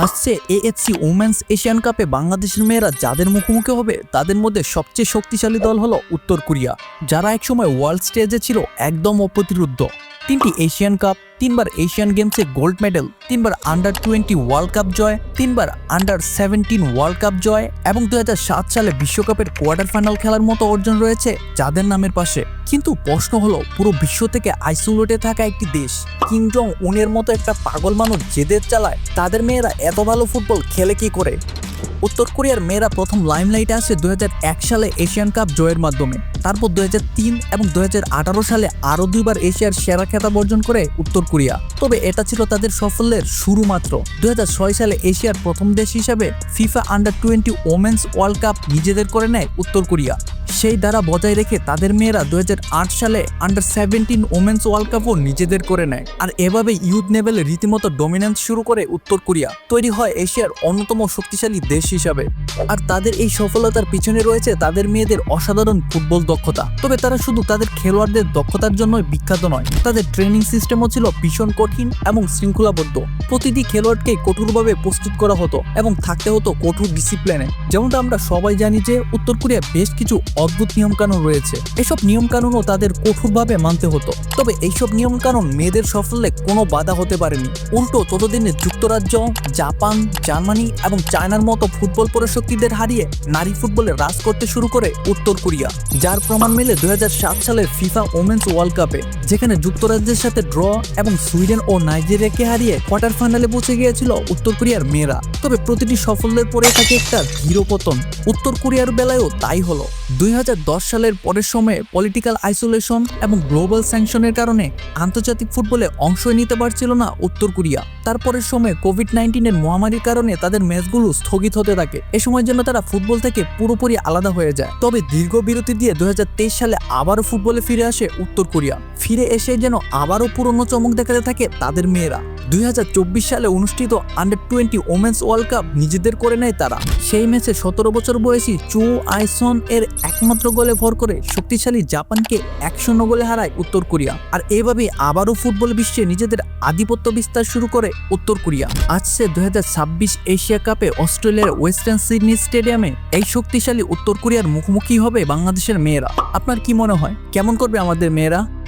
আসছে AFC women's Asian কাপে বাংলাদেশের মেয়েরা যাদের মুখোমুখি হবে, তাদের মধ্যে সবচেয়ে শক্তিশালী দল হলো উত্তর কোরিয়া, যারা একসময় ওয়ার্ল্ড স্টেজে ছিল একদম অপ্রতিরুদ্ধ তিনটি এশিয়ান কাপ, তিনবার এশিয়ান গেমসে গোল্ড মেডেল তিনবার আন্ডার টোয়েন্টি ওয়ার্ল্ড কাপ জয়, তিনবার আন্ডার সেভেন্টিন ওয়ার্ল্ড কাপ জয় এবং দুই হাজার সাত সালে বিশ্বকাপের কোয়ার্টার ফাইনাল খেলার মতো অর্জন রয়েছে যাদের নামের পাশে। কিন্তু প্রশ্ন হলো, পুরো বিশ্ব থেকে আইসোলেটে থাকা একটি দেশ কিং জং উনের মতো একটা পাগল মানুষ জেদের চালায়, তাদের মেয়েরা এত ভালো ফুটবল খেলে কি করে? উত্তর কোরিয়ার মেয়েরা প্রথম লাইমলাইটে আসে দু হাজার এক সালে এশিয়ান কাপ জয়ের মাধ্যমে। তারপর দুই হাজার তিন এবং দু হাজার আঠারো সালে আরও দুইবার এশিয়ার সেরা খেতাব অর্জন করে উত্তর কোরিয়া। তবে এটা ছিল তাদের সাফল্যের শুরু মাত্র। দুই হাজার ছয় সালে এশিয়ার প্রথম দেশ হিসাবে FIFA under twenty women's world cup নিজেদের করে নেয় উত্তর কোরিয়া। সেই দ্বারা বজায় রেখে তাদের মেয়েরা দুই হাজার আট সালে আন্ডার সেভেন্টিন ওমেন্স ওয়ার্ল্ড কাপও নিজেদের করে নেয়। আর এভাবে ইউথ লেভেলে রীতিমতো ডমিনেন্স শুরু করে উত্তর কোরিয়া। তৈরি হয় এশিয়ার অন্যতম শক্তিশালী দেশ হিসাবে। আর তাদের এই সফলতার পিছনে রয়েছে তাদের মেয়েদের অসাধারণ ফুটবল দক্ষতা। তবে তারা শুধু তাদের খেলোয়াড়দের দক্ষতার জন্যই বিখ্যাত নয়, তাদের ট্রেনিং সিস্টেমও ছিল ভীষণ কঠিন এবং শৃঙ্খলাবদ্ধ। প্রতিটি খেলোয়াড়কে কঠোরভাবে প্রস্তুত করা হতো এবং থাকতে হতো কঠোর ডিসিপ্লিনে যেমনটা আমরা সবাই জানি যে উত্তর কোরিয়া বেশ কিছু অদ্ভুত নিয়মকানুন রয়েছে। এসব নিয়মকানুনও তাদের কঠোরভাবে মানতে হতো। তবে এইসব নিয়মকানুন মেয়েদের সাফল্যে কোনো বাধা হতে পারেনি। উল্টো ততদিনে যুক্তরাজ্য, জাপান, জার্মানি এবং চায়নার মতো ফুটবল পরাশক্তিদের হারিয়ে নারী ফুটবলে রাজ করতে শুরু করে উত্তর কোরিয়া। যার প্রমাণ মেলে দুই সালের ফিফা ওমেন্স ওয়ার্ল্ড কাপে, যেখানে যুক্তরাজ্যের সাথে ড্র এবং সুইডেন ও নাইজেরিয়াকে হারিয়ে কোয়ার্টার ফাইনালে পৌঁছে গিয়েছিল উত্তর কোরিয়ার মেয়েরা। তবে প্রতিটি সাফল্যের পরে থাকে একটা ধীর পতন উত্তর কোরিয়ার বেলায়ও তাই হলো। দুই সালের পরের সময়ে পলিটিক্যাল আইসোলেশন এবং গ্লোবাল স্যাংশনের কারণে আন্তর্জাতিক ফুটবলে অংশই নিতে পারছিল না উত্তর কোরিয়া। তারপরের সময়ে কোভিড নাইন্টিনের মহামারীর কারণে তাদের ম্যাচগুলো স্থগিত হতে থাকে। এ সময়ের জন্য তারা ফুটবল থেকে পুরোপুরি আলাদা হয়ে যায়। তবে দীর্ঘ বিরতি দিয়ে দুই হাজার তেইশ সালে আবারও ফুটবলে ফিরে আসে উত্তর কোরিয়া। ফিরে এসে যেন আবারও পুরনো চমক দেখাতে থাকে তাদের মেয়েরা। দুই হাজার চব্বিশ সালে অনুষ্ঠিত under twenty women's world cup নিজেদের করে নেয় তারা। সেই ম্যাচে সতেরো বছর বয়সী চু আইসন এর একমাত্র গোলে ভর করে শক্তিশালী জাপানকে এক শূন্য গোলে হারায় উত্তর কোরিয়া। আর এভাবেই আবারও ফুটবল বিশ্বে নিজেদের আধিপত্য বিস্তার শুরু করে উত্তর কোরিয়া। আসছে দুই হাজার ছাব্বিশ এশিয়া কাপে অস্ট্রেলিয়ার ওয়েস্টার্ন সিডনি স্টেডিয়ামে এই শক্তিশালী উত্তর কোরিয়ার মুখোমুখি হবে বাংলাদেশের মেয়েরা। আপনার কি মনে হয়? কেমন করবে আমাদের মেয়েরা?